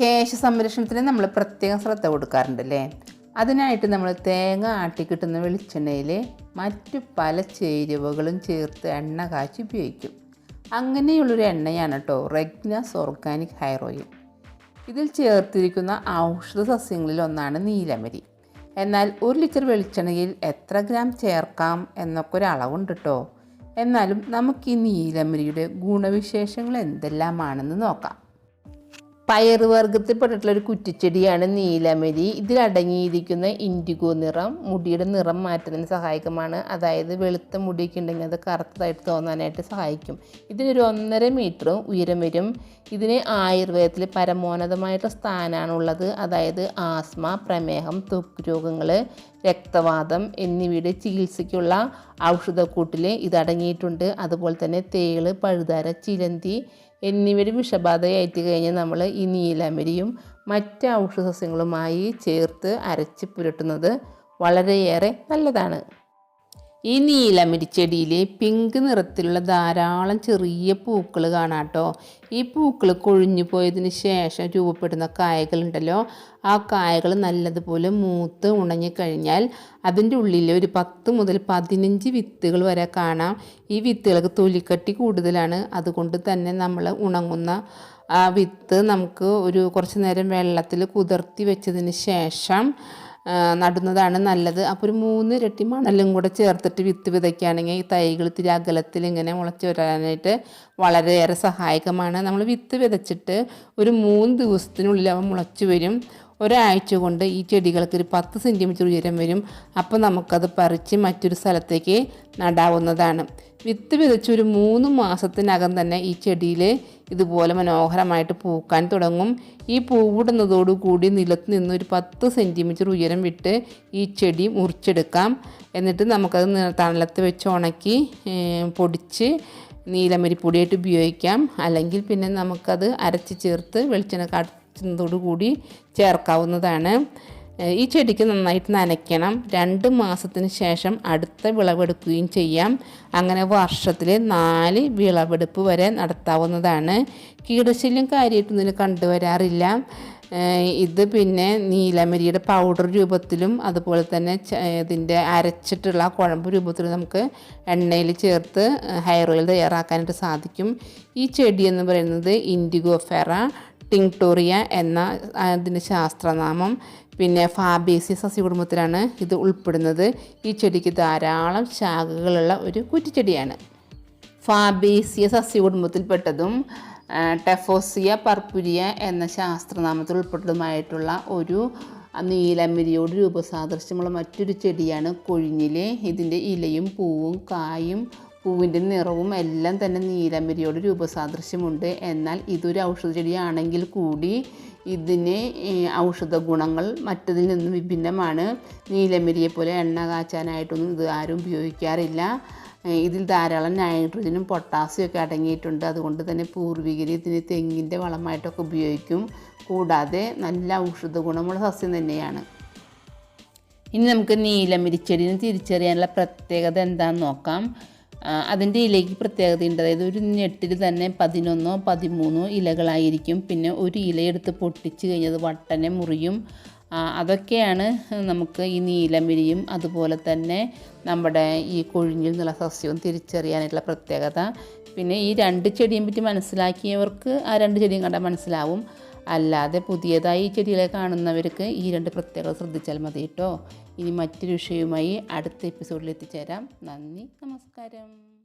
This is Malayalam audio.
കേശ സംരക്ഷണത്തിന് നമ്മൾ പ്രത്യേകം ശ്രദ്ധ കൊടുക്കാറുണ്ട് കൊടുക്കാറുണ്ടല്ലേ? അതിനായിട്ട് നമ്മൾ തേങ്ങ ആട്ടി കിട്ടുന്ന വെളിച്ചെണ്ണയിൽ മറ്റു പല ചേരുവകളും ചേർത്ത് എണ്ണ കാച്ചി ഉപയോഗിക്കും. അങ്ങനെയുള്ളൊരു എണ്ണയാണ് കേട്ടോ റെഗ്നസ് ഓർഗാനിക് ഹെയർ ഓയിൽ. ഇതിൽ ചേർത്തിരിക്കുന്ന ഔഷധ സസ്യങ്ങളിൽ ഒന്നാണ് നീലമരി. എന്നാൽ ഒരു ലിറ്റർ വെളിച്ചെണ്ണയിൽ എത്ര ഗ്രാം ചേർക്കാം എന്നൊക്കെ ഒരു അളവുണ്ട് കേട്ടോ. എന്നാലും നമുക്ക് ഈ നീലമരിയുടെ ഗുണവിശേഷങ്ങൾ എന്തെല്ലാമാണെന്ന് നോക്കാം. പയറുവർഗത്തിൽപ്പെട്ടിട്ടുള്ള ഒരു കുറ്റിച്ചെടിയാണ് നീലമരി ഇതിലടങ്ങിയിരിക്കുന്ന ഇൻഡിഗോ നിറം മുടിയുടെ നിറം മാറ്റുന്നതിന് സഹായകമാണ്. അതായത് വെളുത്ത മുടിയൊക്കെ ഉണ്ടെങ്കിൽ അത് കറുത്തതായിട്ട് തോന്നാനായിട്ട് സഹായിക്കും. ഇതിനൊരു ഒന്നര മീറ്റർ ഉയരം വരും. ഇതിന് ആയുർവേദത്തിൽ പരമോന്നതമായിട്ട് സ്ഥാനമാണുള്ളത്. അതായത് ആസ്മ പ്രമേഹം ത്വക്ക് രോഗങ്ങൾ രക്തവാദം എന്നിവയുടെ ചികിത്സയ്ക്കുള്ള ഔഷധക്കൂട്ടിൽ ഇതടങ്ങിയിട്ടുണ്ട് അതുപോലെ തന്നെ തേൾ പഴുതാര ചിലന്തി എന്നിവയുടെ വിഷബാധയായിട്ട് കഴിഞ്ഞാൽ നമ്മൾ ഈ നീലമരിയും മറ്റ് ഔഷധസസ്യങ്ങളുമായി ചേർത്ത് അരച്ച് പുരട്ടുന്നത് വളരെയേറെ നല്ലതാണ്. ഈ നീലമരി ചെടിയിൽ പിങ്ക് നിറത്തിലുള്ള ധാരാളം ചെറിയ പൂക്കൾ കാണാട്ടോ. ഈ പൂക്കൾ കൊഴിഞ്ഞു പോയതിന് ശേഷം രൂപപ്പെടുന്ന കായകളുണ്ടല്ലോ. ആ കായകൾ നല്ലതുപോലെ മൂത്ത് ഉണങ്ങി കഴിഞ്ഞാൽ അതിന്റെ ഉള്ളിൽ ഒരു പത്ത് മുതൽ പതിനഞ്ച് വിത്തുകൾ വരെ കാണാം. ഈ വിത്തുകൾക്ക് തൊലിക്കട്ടി കൂടുതലാണ്. അതുകൊണ്ട് തന്നെ നമ്മൾ ഉണങ്ങുന്ന ആ വിത്ത് നമുക്ക് ഒരു കുറച്ച് നേരം വെള്ളത്തിൽ കുതിർത്തി വെച്ചതിന് ശേഷം നടുന്നതാണ് നല്ലത്. അപ്പോൾ ഒരു മൂന്ന് ഇരട്ടി മണലും കൂടെ ചേർത്തിട്ട് വിത്ത് വിതയ്ക്കുകയാണെങ്കിൽ ഈ തൈകൾ ഇത്തിരി അകലത്തിൽ ഇങ്ങനെ മുളച്ച് വരാനായിട്ട് വളരെയേറെ സഹായകമാണ്. നമ്മൾ വിത്ത് വിതച്ചിട്ട് ഒരു മൂന്ന് ദിവസത്തിനുള്ളിൽ അവ മുളച്ച് വരും. ഒരാഴ്ച കൊണ്ട് ഈ ചെടികൾക്ക് ഒരു പത്ത് സെന്റിമീറ്റർ ഉയരം വരും. അപ്പോൾ നമുക്കത് പറിച്ച് മറ്റൊരു സ്ഥലത്തേക്ക് നടാവുന്നതാണ്. വിത്ത് വിതച്ച് ഒരു മൂന്ന് മാസത്തിനകം തന്നെ ഈ ചെടിയിൽ ഇതുപോലെ മനോഹരമായിട്ട് പൂക്കാൻ തുടങ്ങും. ഈ പൂവിടുന്നതോടുകൂടി നിലത്ത് നിന്ന് ഒരു പത്ത് സെന്റിമീറ്റർ ഉയരം വിട്ട് ഈ ചെടി മുറിച്ചെടുക്കാം. എന്നിട്ട് നമുക്കത് തണലത്ത് വെച്ച് ഉണക്കി പൊടിച്ച് നീലമരിപ്പൊടിയായിട്ട് ഉപയോഗിക്കാം. അല്ലെങ്കിൽ പിന്നെ നമുക്കത് അരച്ച് ചേർത്ത് വെളിച്ചെണ്ണ കാച്ചുന്നതോടുകൂടി ചേർക്കാവുന്നതാണ്. ഈ ചെടിക്ക് നന്നായിട്ട് നനയ്ക്കണം. രണ്ട് മാസത്തിന് ശേഷം അടുത്ത വിളവെടുക്കുകയും ചെയ്യാം. അങ്ങനെ വർഷത്തിൽ നാല് വിളവെടുപ്പ് വരെ നടത്താവുന്നതാണ്. കീടശല്യം കാര്യമായിട്ടൊന്നും ഇതിന് കണ്ടുവരാറില്ല. ഇത് പിന്നെ നീലമരിയുടെ പൗഡർ രൂപത്തിലും അതുപോലെ തന്നെ ഇതിന്റെ അരച്ചിട്ടുള്ള കുഴമ്പ് രൂപത്തിലും നമുക്ക് എണ്ണയിൽ ചേർത്ത് ഹെയർ ഓയിൽ തയ്യാറാക്കാനായിട്ട് സാധിക്കും. ഈ ചെടി എന്ന് പറയുന്നത് ഇൻഡിഗോഫെറ ടിങ്ടോറിയ എന്ന അതിന്റെ ശാസ്ത്രനാമം. പിന്നെ ഫാബേസി സസ്യകുടുംബത്തിലാണ് ഇത് ഉൾപ്പെടുന്നത്. ഈ ചെടിക്ക് ധാരാളം ശാഖകളുള്ള ഒരു കുറ്റിച്ചെടിയാണ്. ഫാബേസിയ സസ്യകുടുംബത്തിൽപ്പെട്ടതും ടെഫോസിയ പർപ്പുരിയ എന്ന ശാസ്ത്രനാമത്തിൽ ഉൾപ്പെട്ടതുമായിട്ടുള്ള ഒരു നീലമിരിയോട് രൂപസാദൃശ്യമുള്ള മറ്റൊരു ചെടിയാണ് കൊഴിഞ്ഞിലെ. ഇതിന്റെ ഇലയും പൂവും കായും പൂവിന്റെ നിറവും എല്ലാം തന്നെ നീലമ്പരിയോട് രൂപസാദൃശ്യമുണ്ട്. എന്നാൽ ഇതൊരു ഔഷധ ചെടിയാണെങ്കിൽ കൂടി ഇതിന് ഔഷധ ഗുണങ്ങൾ മറ്റതിൽ നിന്നും വിഭിന്നമാണ്. നീലമ്പരിയെ പോലെ എണ്ണ കാച്ചാനായിട്ടൊന്നും ഇത് ആരും ഉപയോഗിക്കാറില്ല. ഇതിൽ ധാരാളം നൈട്രജനും പൊട്ടാസ്യം ഒക്കെ അടങ്ങിയിട്ടുണ്ട്. അതുകൊണ്ട് തന്നെ പൂർവികർ ഇതിന് തെങ്ങിന്റെ വളമായിട്ടൊക്കെ ഉപയോഗിക്കും. കൂടാതെ നല്ല ഔഷധ ഗുണമുള്ള സസ്യം തന്നെയാണ്. ഇനി നമുക്ക് നീലമിരിച്ചെടിനെ തിരിച്ചറിയാനുള്ള പ്രത്യേകത എന്താണെന്ന് നോക്കാം. അതിന്റെ ഇലയ്ക്ക് പ്രത്യേകതയുണ്ട് അതായത് ഒരു ഞെട്ടിൽ തന്നെ പതിനൊന്നോ പതിമൂന്നോ ഇലകളായിരിക്കും. പിന്നെ ഒരു ഇലയെടുത്ത് പൊട്ടിച്ച് കഴിഞ്ഞത് വട്ടനെ മുറിയും. അതൊക്കെയാണ് നമുക്ക് ഈ നീലമിരിയും അതുപോലെ തന്നെ നമ്മുടെ ഈ കൊഴിഞ്ഞിൽ നിന്നുള്ള സസ്യവും തിരിച്ചറിയാനായിട്ടുള്ള പ്രത്യേകത. പിന്നെ ഈ രണ്ട് ചെടിയും പറ്റി മനസ്സിലാക്കിയവർക്ക് ആ രണ്ട് ചെടിയും കണ്ടാൽ മനസ്സിലാവും. അല്ലാതെ പുതിയതായി ചെടികളെ കാണുന്നവർക്ക് ഈ രണ്ട് പ്രത്യേകത ശ്രദ്ധിച്ചാൽ മതി കേട്ടോ. ഇനി മറ്റൊരു വിഷയവുമായി അടുത്ത എപ്പിസോഡിൽ എത്തിച്ചേരാം. നന്ദി നമസ്കാരം.